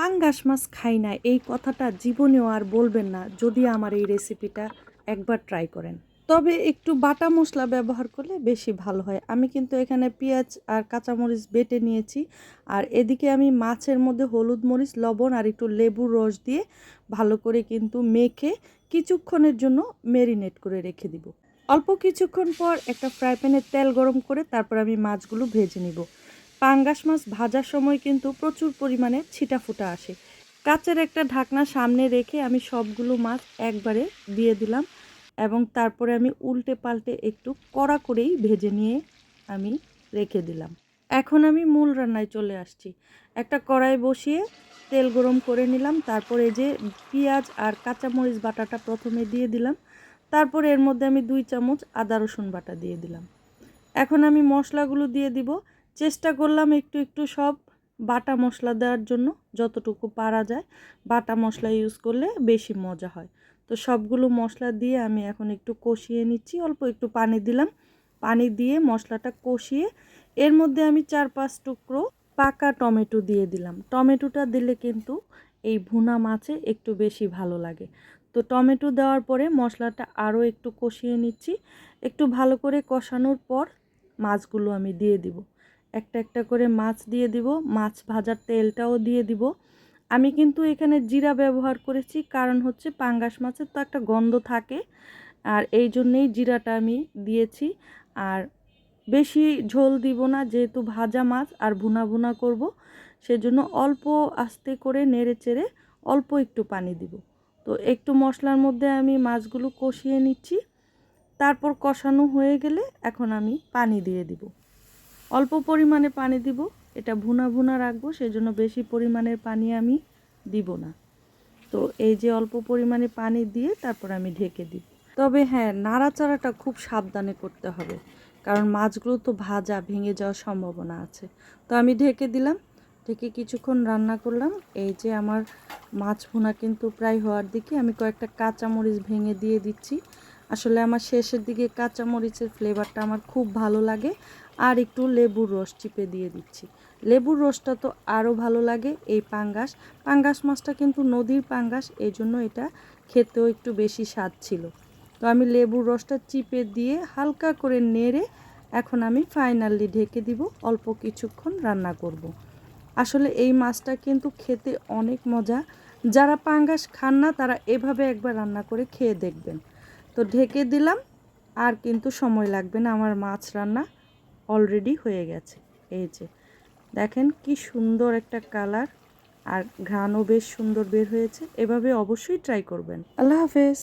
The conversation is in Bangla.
পাঙ্গাস মাছ খাই না, এই কথাটা জীবনেও আর বলবেন না যদি আমার এই রেসিপিটা একবার ট্রাই করেন। তবে একটু বাটা মশলা ব্যবহার করলে বেশি ভালো হয়। আমি কিন্তু এখানে পেঁয়াজ আর কাঁচামরিচ বেটে নিয়েছি আর এদিকে আমি মাছের মধ্যে হলুদ মরিচ, লবণ আর একটু লেবুর রস দিয়ে ভালো করে কিন্তু মেখে কিছুক্ষণের জন্য মেরিনেট করে রেখে দিব। অল্প কিছুক্ষণ পর একটা ফ্রাই প্যানে তেল গরম করে তারপর আমি মাছগুলো ভেজে নিব। পাঙ্গাস মাছ ভাজার সময় কিন্তু প্রচুর পরিমাণে ছিটা ফুটা আসে। কাচের একটা ঢাকনা সামনে রেখে আমি সবগুলো মাছ একবারে দিয়ে দিলাম এবং তারপরে আমি উল্টে পাল্টে একটু কড়া করেই ভেজে নিয়ে আমি রেখে দিলাম। এখন আমি মূল রান্নায় চলে আসছি। একটা কড়াই বসিয়ে তেল গরম করে নিলাম, তারপরে যে পেঁয়াজ আর কাঁচামরিচ বাটাটা প্রথমে দিয়ে দিলাম, তারপরে এর মধ্যে আমি দুই চামচ আদা রসুন বাটা দিয়ে দিলাম। এখন আমি মশলাগুলো দিয়ে দিব চেষ্টা করলাম একটু একটু সব বাটা মশলা দেওয়ার জন্য যতটুকু পারা যায়। বাটা মশলা ইউজ করলে বেশি মজা হয়। তো সবগুলো মশলা দিয়ে আমি এখন একটু কষিয়ে নিচ্ছি। অল্প একটু পানি দিলাম। পানি দিয়ে মশলাটা কষিয়ে এর মধ্যে আমি চার, পাঁচ টুকরো পাকা টমেটো দিয়ে দিলাম। টমেটোটা দিলে কিন্তু এই ভুনা মাছে একটু বেশি ভালো লাগে। তো টমেটো দেওয়ার পরে মশলাটা আরও একটু কষিয়ে নিচ্ছি। একটু ভালো করে কষানোর পর মাছগুলো আমি দিয়ে দিব। একটা একটা করে মাছ দিয়ে দিব। মাছ ভাজার তেলটাও দিয়ে দিব। আমি কিন্তু এখানে জিরা ব্যবহার করেছি। কারণ হচ্ছে পাঙ্গাস মাছের তো একটা গন্ধ থাকে। আর এই জন্যেই জিরাটা আমি দিয়েছি। আর বেশি ঝোল দিব না, যেহেতু ভাজা মাছ আর ভুনা ভুনা করব, সেজন্য অল্প আস্তে করে নেড়ে চেড়ে অল্প একটু পানি দিব। তো একটু মশলার মধ্যে আমি মাছগুলো কষিয়ে নিচ্ছি। তারপর কষানো হয়ে গেলে এখন আমি পানি দিয়ে দিব। অল্প পরিমাণে পানি দিব, এটা ভুনা ভুনা রাখব, সেজন্য বেশি পরিমাণের পানি আমি দিব না। তো এই যে অল্প পরিমাণে পানি দিয়ে তারপর আমি ঢেকে দিব। তবে হ্যাঁ নাড়াচাড়াটা খুব সাবধানে করতে হবে, কারণ মাছগুলো তো ভাজা, ভেঙে যাওয়ার সম্ভাবনা আছে। তো আমি ঢেকে দিলাম, ঢেকে কিছুক্ষণ রান্না করলাম। এই যে আমার মাছ ভুনা কিন্তু প্রায় হওয়ার দিকে, আমি কয়েকটা কাঁচামরিচ ভেঙে দিয়ে দিচ্ছি। আসলে আমার শেষের দিকে কাঁচামরিচের ফ্লেভারটা আমার খুব ভালো লাগে আর একটু লেবুর রস চিপে দিয়ে দিচ্ছি। লেবুর রসটা তো আরও ভালো লাগে, এই পাঙ্গাস। পাঙ্গাস মাছটা কিন্তু নদীর পাঙ্গাস এই জন্য এটা খেতেও একটু বেশি স্বাদ ছিল। তো আমি লেবুর রসটা চিপে দিয়ে হালকা করে নেড়ে এখন আমি ফাইনালি ঢেকে দিব, অল্প কিছুক্ষণ রান্না করব। আসলে এই মাছটা কিন্তু খেতে অনেক মজা। যারা পাঙ্গাস খান না, তারা এভাবে একবার রান্না করে খেয়ে দেখবেন। তো ঢেকে দিলাম, আর কিন্তু সময় লাগবে না, আমার মাছ রান্না অলরেডি হয়ে গেছে। এই যে, দেখেন কি সুন্দর একটা কালার আর ঘ্রাণও বেশ সুন্দর বের হয়েছে, এভাবে অবশ্যই ট্রাই করবেন। আল্লাহ হাফেজ।